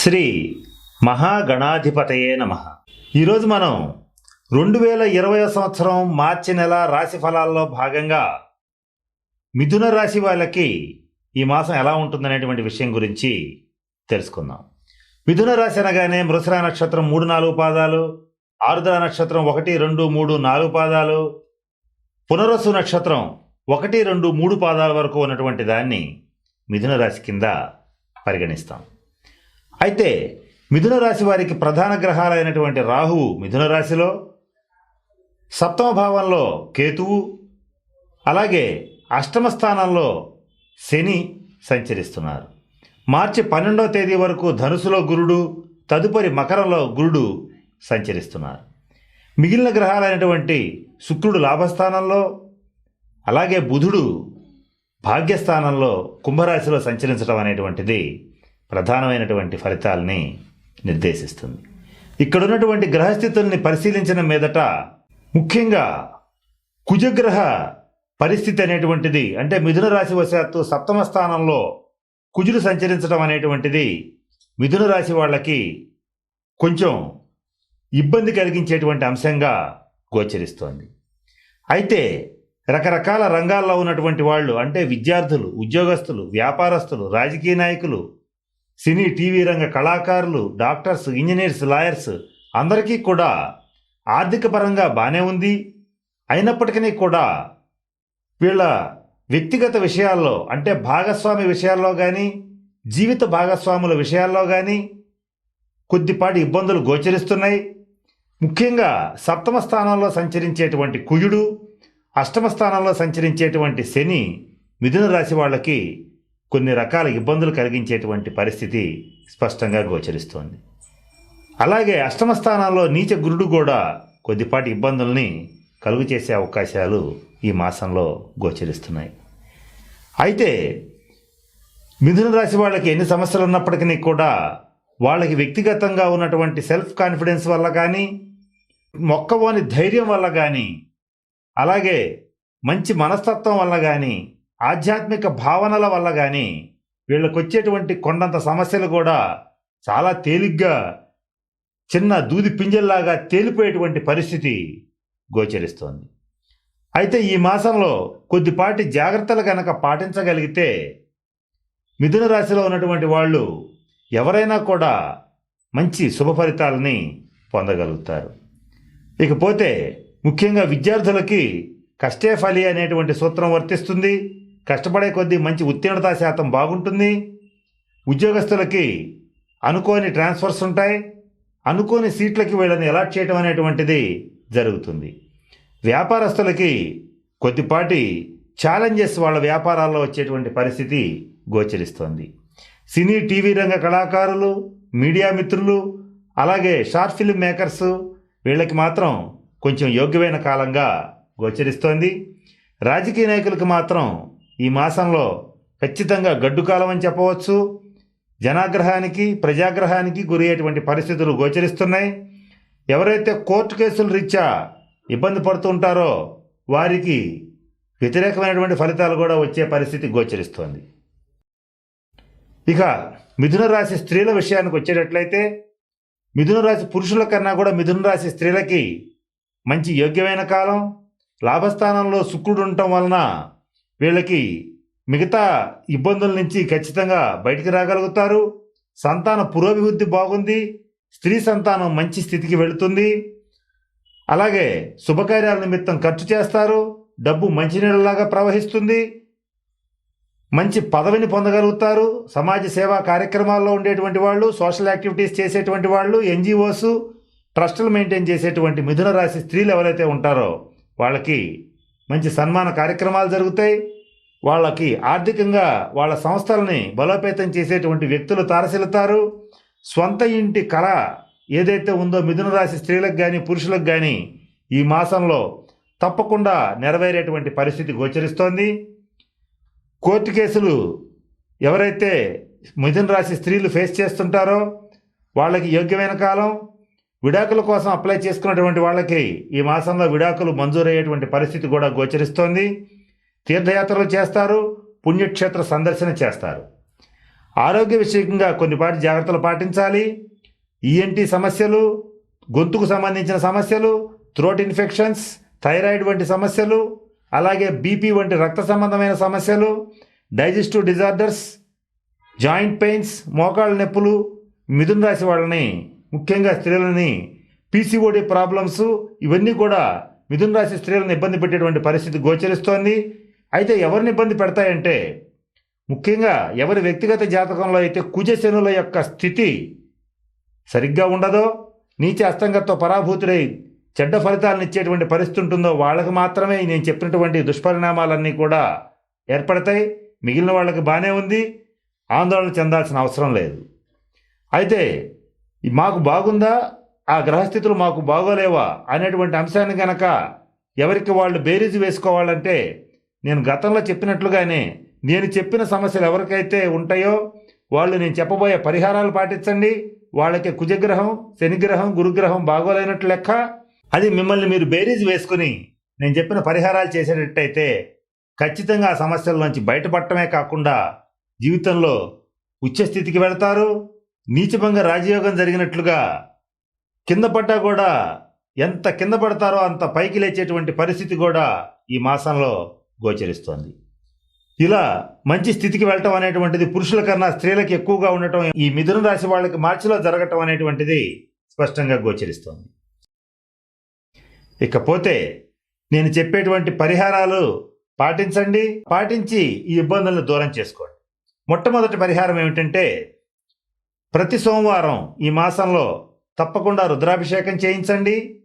శ్రీ మహాగణాధిపతయే నమ. ఈరోజు మనం రెండు వేల ఇరవై సంవత్సరం మార్చి నెల రాశి ఫలాల్లో భాగంగా మిథున రాశి వాళ్ళకి ఈ మాసం ఎలా ఉంటుందనేటువంటి విషయం గురించి తెలుసుకుందాం. మిథున రాశి అనగానే మృసరా నక్షత్రం మూడు నాలుగు పాదాలు ఆరుద్ర నక్షత్రం ఒకటి రెండు మూడు నాలుగు పాదాలు పునరస్సు నక్షత్రం ఒకటి రెండు మూడు పాదాల వరకు ఉన్నటువంటి దాన్ని మిథున రాశి కింద పరిగణిస్తాం. అయితే మిథున రాశి వారికి ప్రధాన గ్రహాలైనటువంటి రాహువు మిథున రాశిలో సప్తమ భావంలో కేతువు అలాగే అష్టమ స్థానంలో శని సంచరిస్తున్నారు. మార్చి పన్నెండవ తేదీ వరకు ధనుసులో గురుడు తదుపరి మకరంలో గురుడు సంచరిస్తున్నారు. మిగిలిన గ్రహాలైనటువంటి శుక్రుడు లాభస్థానంలో అలాగే బుధుడు భాగ్యస్థానంలో కుంభరాశిలో సంచరించడం అనేటువంటిది ప్రధానమైనటువంటి ఫలితాలని నిర్దేశిస్తుంది. ఇక్కడ ఉన్నటువంటి గ్రహస్థితుల్ని పరిశీలించిన మీదట ముఖ్యంగా కుజగ్రహ పరిస్థితి అనేటువంటిది అంటే మిథున రాశి వశాత్తు సప్తమ స్థానంలో కుజులు సంచరించడం అనేటువంటిది మిథున రాశి వాళ్ళకి కొంచెం ఇబ్బంది కలిగించేటువంటి అంశంగా గోచరిస్తోంది. అయితే రకరకాల రంగాల్లో ఉన్నటువంటి వాళ్ళు అంటే విద్యార్థులు ఉద్యోగస్తులు వ్యాపారస్తులు రాజకీయ నాయకులు సినీ టీవీ రంగ కళాకారులు డాక్టర్స్ ఇంజనీర్స్ లాయర్స్ అందరికీ కూడా ఆర్థిక పరంగా బాగానే ఉంది. అయినప్పటికీ కూడా వీళ్ళ వ్యక్తిగత విషయాల్లో అంటే భాగస్వామి విషయాల్లో కానీ జీవిత భాగస్వాముల విషయాల్లో కానీ కొద్దిపాటి ఇబ్బందులు గోచరిస్తున్నాయి. ముఖ్యంగా సప్తమ స్థానంలో సంచరించేటువంటి కుయుడు అష్టమ స్థానంలో సంచరించేటువంటి శని మిథున రాశి వాళ్ళకి కొన్ని రకాల ఇబ్బందులు కలిగించేటువంటి పరిస్థితి స్పష్టంగా గోచరిస్తోంది. అలాగే అష్టమ స్థానాల్లో నీచ గురుడు కూడా కొద్దిపాటి ఇబ్బందుల్ని కలుగు చేసే అవకాశాలు ఈ మాసంలో గోచరిస్తున్నాయి. అయితే మిథున రాశి వాళ్ళకి ఎన్ని సమస్యలు ఉన్నప్పటికీ కూడా వాళ్ళకి వ్యక్తిగతంగా ఉన్నటువంటి సెల్ఫ్ కాన్ఫిడెన్స్ వల్ల కానీ మొక్కవోని ధైర్యం వల్ల కానీ అలాగే మంచి మనస్తత్వం వల్ల కానీ ఆధ్యాత్మిక భావనల వల్ల కానీ వీళ్ళకొచ్చేటువంటి కొండంత సమస్యలు కూడా చాలా తేలిగ్గా చిన్న దూది పింజల్లాగా తేలిపోయేటువంటి పరిస్థితి గోచరిస్తోంది. అయితే ఈ మాసంలో కొద్దిపాటి జాగ్రత్తలు కనుక పాటించగలిగితే మిథున రాశిలో ఉన్నటువంటి వాళ్ళు ఎవరైనా కూడా మంచి శుభ ఫలితాలని పొందగలుగుతారు. ఇకపోతే ముఖ్యంగా విద్యార్థులకి కష్టే ఫలి అనేటువంటి సూత్రం వర్తిస్తుంది. కష్టపడే కొద్దీ మంచి ఉత్తీర్ణతా శాతం బాగుంటుంది. ఉద్యోగస్తులకి అనుకోని ట్రాన్స్ఫర్స్ ఉంటాయి. అనుకోని సీట్లకి వీళ్ళని అలాట్ చేయడం అనేటువంటిది జరుగుతుంది. వ్యాపారస్తులకి కొద్దిపాటి ఛాలెంజెస్ వాళ్ళ వ్యాపారాల్లో వచ్చేటువంటి పరిస్థితి గోచరిస్తోంది. సినీ టీవీ రంగ కళాకారులు మీడియా మిత్రులు అలాగే షార్ట్ ఫిల్మ్ మేకర్స్ వీళ్ళకి మాత్రం కొంచెం యోగ్యమైన కాలంగా గోచరిస్తోంది. రాజకీయ నాయకులకు మాత్రం ఈ మాసంలో ఖచ్చితంగా గడ్డు కాలం అని చెప్పవచ్చు. జనాగ్రహానికి ప్రజాగ్రహానికి గురయ్యేటువంటి పరిస్థితులు గోచరిస్తున్నాయి. ఎవరైతే కోర్టు కేసులు రీత్యా ఇబ్బంది పడుతుంటారో వారికి వ్యతిరేకమైనటువంటి ఫలితాలు కూడా వచ్చే పరిస్థితి గోచరిస్తోంది. ఇక మిథున రాశి స్త్రీల విషయానికి వచ్చేటట్లయితే మిథున రాశి పురుషుల కన్నా కూడా మిథున రాశి స్త్రీలకి మంచి యోగ్యమైన కాలం. లాభస్థానంలో శుక్రుడు ఉండటం వలన వీళ్ళకి మిగతా ఇబ్బందుల నుంచి ఖచ్చితంగా బయటికి రాగలుగుతారు. సంతాన పురోభివృద్ధి బాగుంది. స్త్రీ సంతానం మంచి స్థితికి వెళుతుంది. అలాగే శుభకార్యాల నిమిత్తం ఖర్చు చేస్తారు. డబ్బు మంచినీళ్ళలాగా ప్రవహిస్తుంది. మంచి పదవిని పొందగలుగుతారు. సమాజ సేవా కార్యక్రమాల్లో ఉండేటువంటి వాళ్ళు సోషల్ యాక్టివిటీస్ చేసేటువంటి వాళ్ళు ఎన్జిఓస్ ట్రస్టులు మెయింటైన్ చేసేటువంటి మిథున రాశి స్త్రీలు ఎవరైతే ఉంటారో వాళ్ళకి మంచి సన్మాన కార్యక్రమాలు జరుగుతాయి. వాళ్ళకి ఆర్థికంగా వాళ్ళ సంస్థలని బలోపేతం చేసేటువంటి వ్యక్తులు తారసిల్లుతారు స్వంత ఇంటి కళ ఏదైతే ఉందో మిథున రాశి స్త్రీలకు కానీ పురుషులకు కానీ ఈ మాసంలో తప్పకుండా నెరవేరేటువంటి పరిస్థితి గోచరిస్తోంది. కోర్టు కేసులు ఎవరైతే మిథున రాశి స్త్రీలు ఫేస్ చేస్తుంటారో వాళ్ళకి యోగ్యమైన కాలం విడాకుల కోసం అప్లై చేసుకున్నటువంటి వాళ్ళకి ఈ మాసంలో విడాకులు మంజూరయ్యేటువంటి పరిస్థితి కూడా గోచరిస్తోంది. తీర్థయాత్రలు చేస్తారు పుణ్యక్షేత్ర సందర్శన చేస్తారు. ఆరోగ్య విషయంగా కొన్నిపాటి జాగ్రత్తలు పాటించాలి. ఈఎన్టీ సమస్యలు గొంతుకు సంబంధించిన సమస్యలు థ్రోట్ ఇన్ఫెక్షన్స్ థైరాయిడ్ వంటి సమస్యలు అలాగే బీపీ వంటి రక్త సంబంధమైన సమస్యలు డైజెస్టివ్ డిజార్డర్స్ జాయింట్ పెయిన్స్ మోకాళ్ళ నొప్పులు మిథున్ రాశి వాళ్ళని ముఖ్యంగా స్త్రీలని పీసీఓడి ప్రాబ్లమ్స్ ఇవన్నీ కూడా మిథున రాశి స్త్రీలను ఇబ్బంది పెట్టేటువంటి పరిస్థితి గోచరిస్తోంది. అయితే ఎవరిని ఇబ్బంది పెడతాయంటే ముఖ్యంగా ఎవరి వ్యక్తిగత జాతకంలో అయితే కుజశనుల యొక్క స్థితి సరిగ్గా ఉండదో నీచ అస్తంగత్వ పరాభూతుడై చెడ్డ ఫలితాలను ఇచ్చేటువంటి పరిస్థితి ఉంటుందో వాళ్ళకి మాత్రమే నేను చెప్పినటువంటి దుష్పరిణామాలన్నీ కూడా ఏర్పడతాయి. మిగిలిన వాళ్ళకి బాగానే ఉంది. ఆందోళన చెందాల్సిన అవసరం లేదు. అయితే మాకు బాగుందా? ఆ గ్రహస్థితులు మాకు బాగోలేవా? అనేటువంటి అంశాన్ని గనక ఎవరికి వాళ్ళు బేరీజు వేసుకోవాలంటే నేను గతంలో చెప్పినట్లుగానే నేను చెప్పిన సమస్యలు ఎవరికైతే ఉంటాయో వాళ్ళు నేను చెప్పబోయే పరిహారాలు పాటించండి. వాళ్ళకి కుజగ్రహం శనిగ్రహం గురుగ్రహం బాగోలేనట్లు లెక్క. అది మిమ్మల్ని మీరు బేరీజ్ వేసుకుని నేను చెప్పిన పరిహారాలు చేసేటట్టయితే ఖచ్చితంగా ఆ సమస్యల నుంచి బయటపడటమే కాకుండా జీవితంలో ఉచ్చస్థితికి వెళతారు. నీచభంగ రాజయోగం జరిగినట్లుగా కింద పడ్డా కూడా ఎంత కింద పడతారో అంత పైకి లేచేటువంటి పరిస్థితి కూడా ఈ మాసంలో గోచరిస్తోంది. ఇలా మంచి స్థితికి వెళ్ళటం అనేటువంటిది పురుషుల కన్నా స్త్రీలకు ఎక్కువగా ఉండటం ఈ మిథున రాశి వాళ్ళకి మార్చిలో జరగటం అనేటువంటిది స్పష్టంగా గోచరిస్తోంది. ఇకపోతే నేను చెప్పేటువంటి పరిహారాలు పాటించండి పాటించి ఈ ఇబ్బందులను దూరం చేసుకోండి. మొట్టమొదటి పరిహారం ఏమిటంటే ప్రతి సోమవారం ఈ మాసంలో తప్పకుండా రుద్రాభిషేకం చేయించండి.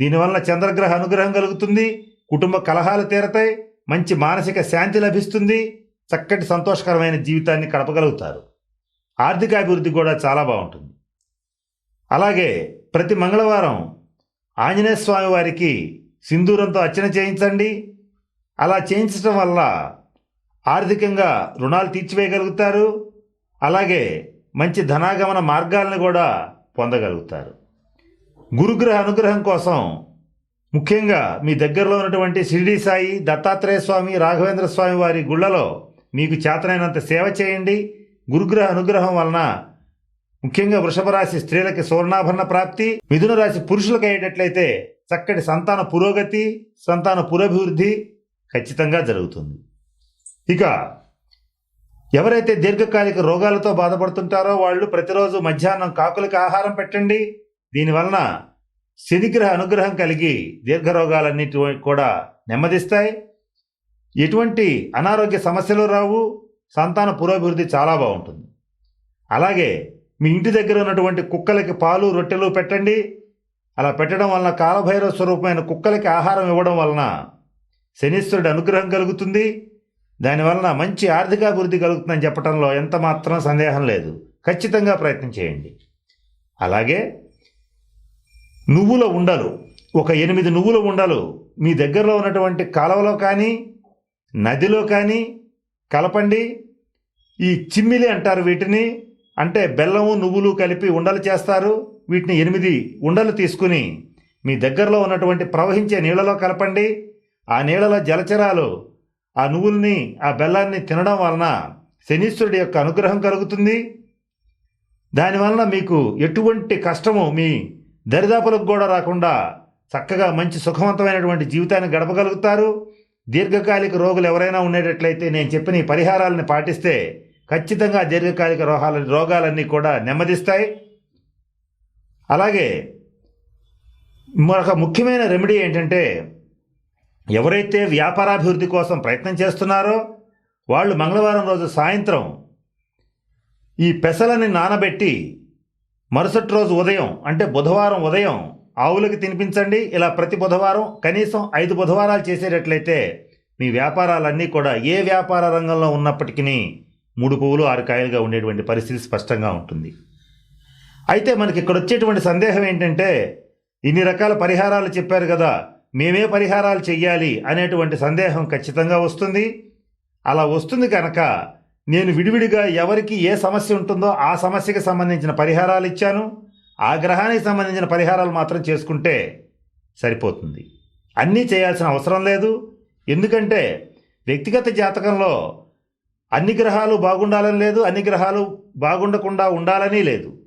దీనివల్ల చంద్రగ్రహ అనుగ్రహం కలుగుతుంది. కుటుంబ కలహాలు తీరతాయి. మంచి మానసిక శాంతి లభిస్తుంది. చక్కటి సంతోషకరమైన జీవితాన్ని గడపగలుగుతారు. ఆర్థిక అభివృద్ధి కూడా చాలా బాగుంటుంది. అలాగే ప్రతి మంగళవారం ఆంజనేయ స్వామి వారికి సింధూరంతో అర్చన చేయించండి. అలా చేయించడం వల్ల ఆర్థికంగా రుణాలు తీర్చివేయగలుగుతారు. అలాగే మంచి ధనాగమన మార్గాలను కూడా పొందగలుగుతారు. గురుగ్రహ అనుగ్రహం కోసం ముఖ్యంగా మీ దగ్గరలో ఉన్నటువంటి షిరిడి సాయి దత్తాత్రేయ స్వామి రాఘవేంద్ర స్వామి వారి గుళ్ళలో మీకు చేతనైనంత సేవ చేయండి. గురుగ్రహ అనుగ్రహం వలన ముఖ్యంగా వృషభ రాశి స్త్రీలకి సువర్ణాభరణ ప్రాప్తి మిథున రాశి పురుషులకు అయ్యేటట్లయితే చక్కటి సంతాన పురోగతి సంతాన పురాభివృద్ధి ఖచ్చితంగా జరుగుతుంది. ఇక ఎవరైతే దీర్ఘకాలిక రోగాలతో బాధపడుతుంటారో వాళ్ళు ప్రతిరోజు మధ్యాహ్నం కాకులకి ఆహారం పెట్టండి. దీనివలన శనిగ్రహ అనుగ్రహం కలిగి దీర్ఘ రోగాలన్నిటి కూడా నెమ్మదిస్తాయి. ఎటువంటి అనారోగ్య సమస్యలు రావు. సంతాన పురోభివృద్ధి చాలా బాగుంటుంది. అలాగే మీ ఇంటి దగ్గర ఉన్నటువంటి కుక్కలకి పాలు రొట్టెలు పెట్టండి. అలా పెట్టడం వలన కాలభైరవ స్వరూపమైన కుక్కలకి ఆహారం ఇవ్వడం వలన శనీశ్వరుడి అనుగ్రహం కలుగుతుంది. దానివలన మంచి ఆర్థికాభివృద్ధి కలుగుతుందని చెప్పడంలో ఎంత మాత్రం సందేహం లేదు. ఖచ్చితంగా ప్రయత్నం చేయండి. అలాగే నువ్వుల ఉండలు ఒక ఎనిమిది నువ్వుల ఉండలు మీ దగ్గరలో ఉన్నటువంటి కాలువలో కానీ నదిలో కానీ కలపండి. ఈ చిమ్మిలి అంటారు వీటిని. అంటే బెల్లము నువ్వులు కలిపి ఉండలు చేస్తారు. వీటిని ఎనిమిది ఉండలు తీసుకుని మీ దగ్గరలో ఉన్నటువంటి ప్రవహించే నీళ్ళలో కలపండి. ఆ నీళ్ళలో జలచరాలు ఆ నువ్వుల్ని ఆ బెల్లాన్ని తినడం వలన శనీశ్వరుడి యొక్క అనుగ్రహం కలుగుతుంది. దానివలన మీకు ఎటువంటి కష్టము మీ దరిదాపులకు కూడా రాకుండా చక్కగా మంచి సుఖవంతమైనటువంటి జీవితాన్ని గడపగలుగుతారు. దీర్ఘకాలిక రోగులు ఎవరైనా ఉండేటట్లయితే నేను చెప్పిన ఈ పరిహారాలను పాటిస్తే ఖచ్చితంగా దీర్ఘకాలిక రోగాల రోగాలన్నీ కూడా నెమ్మదిస్తాయి. అలాగే మరొక ముఖ్యమైన రెమెడీ ఏంటంటే ఎవరైతే వ్యాపారాభివృద్ధి కోసం ప్రయత్నం చేస్తున్నారో వాళ్ళు మంగళవారం రోజు సాయంత్రం ఈ పెసలని నానబెట్టి మరుసటి రోజు ఉదయం అంటే బుధవారం ఉదయం ఆవులకి తినిపించండి. ఇలా ప్రతి బుధవారం కనీసం ఐదు బుధవారాలు చేసేటట్లయితే మీ వ్యాపారాలన్నీ కూడా ఏ వ్యాపార రంగంలో ఉన్నప్పటికీ మూడు పువ్వులు ఆరు కాయలుగా ఉండేటువంటి పరిస్థితి స్పష్టంగా ఉంటుంది. అయితే మనకి ఇక్కడ వచ్చేటువంటి సందేహం ఏంటంటే ఇన్ని రకాల పరిహారాలు చెప్పారు కదా. మేమే పరిహారాలు చెయ్యాలి అనేటువంటి సందేహం ఖచ్చితంగా వస్తుంది. అలా వస్తుంది కనుక నేను విడివిడిగా ఎవరికి ఏ సమస్య ఉంటుందో ఆ సమస్యకి సంబంధించిన పరిహారాలు ఇచ్చాను. ఆ గ్రహానికి సంబంధించిన పరిహారాలు మాత్రం చేసుకుంటే సరిపోతుంది. అన్నీ చేయాల్సిన అవసరం లేదు. ఎందుకంటే వ్యక్తిగత జాతకంలో అన్ని గ్రహాలు బాగుండాలని లేదు అన్ని గ్రహాలు బాగుండకుండా ఉండాలని లేదు.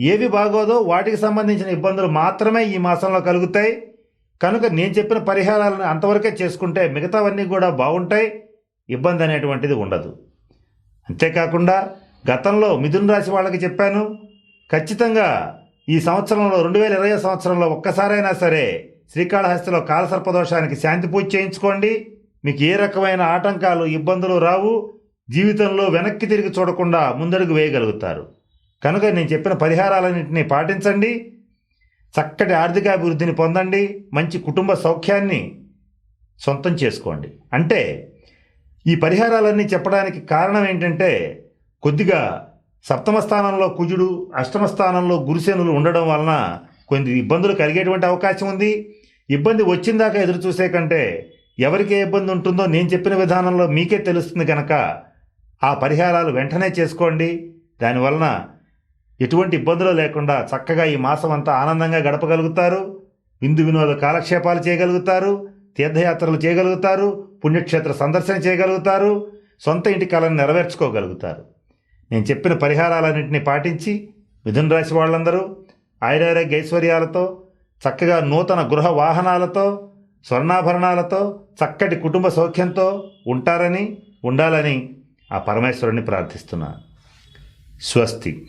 ఏవి బాగోదో వాటికి సంబంధించిన ఇబ్బందులు మాత్రమే ఈ మాసంలో కలుగుతాయి. కనుక నేను చెప్పిన పరిహారాలను అంతవరకే చేసుకుంటే మిగతావన్నీ కూడా బాగుంటాయి ఇబ్బంది అనేటువంటిది ఉండదు. అంతేకాకుండా గతంలో మిథున రాశి వాళ్ళకి చెప్పాను ఖచ్చితంగా ఈ సంవత్సరంలో రెండు వేల ఇరవై సంవత్సరంలో ఒక్కసారైనా సరే శ్రీకాళహస్తిలో కాలసర్పదోషానికి శాంతి పూజ చేయించుకోండి. మీకు ఏ రకమైన ఆటంకాలు ఇబ్బందులు రావు జీవితంలో వెనక్కి తిరిగి చూడకుండా ముందడుగు వేయగలుగుతారు. కనుక నేను చెప్పిన పరిహారాలన్నింటినీ పాటించండి. చక్కటి ఆర్థికాభివృద్ధిని పొందండి మంచి కుటుంబ సౌఖ్యాన్ని సొంతం చేసుకోండి. అంటే ఈ పరిహారాలన్నీ చెప్పడానికి కారణం ఏంటంటే కొద్దిగా సప్తమ స్థానంలో కుజుడు అష్టమ స్థానంలో గురుసేనులు ఉండడం వలన కొన్ని ఇబ్బందులు కలిగేటువంటి అవకాశం ఉంది. ఇబ్బంది వచ్చిందాకా ఎదురు చూసే కంటే ఎవరికి ఏ ఇబ్బంది ఉంటుందో నేను చెప్పిన విధానంలో మీకే తెలుస్తుంది కనుక ఆ పరిహారాలు వెంటనే చేసుకోండి. దానివలన ఎటువంటి ఇబ్బందులు లేకుండా చక్కగా ఈ మాసం అంతా ఆనందంగా గడపగలుగుతారు. విందు వినోద కాలక్షేపాలు చేయగలుగుతారు. తీర్థయాత్రలు చేయగలుగుతారు. పుణ్యక్షేత్ర సందర్శన చేయగలుగుతారు. సొంత ఇంటి కళను నెరవేర్చుకోగలుగుతారు. నేను చెప్పిన పరిహారాలన్నింటినీ పాటించి మిథున రాశి వాళ్ళందరూ ఆయురారోగ్య ఐశ్వర్యాలతో చక్కగా నూతన గృహ వాహనాలతో స్వర్ణాభరణాలతో చక్కటి కుటుంబ సౌఖ్యంతో ఉంటారని ఉండాలని ఆ పరమేశ్వరుని ప్రార్థిస్తున్నాను. స్వస్తి.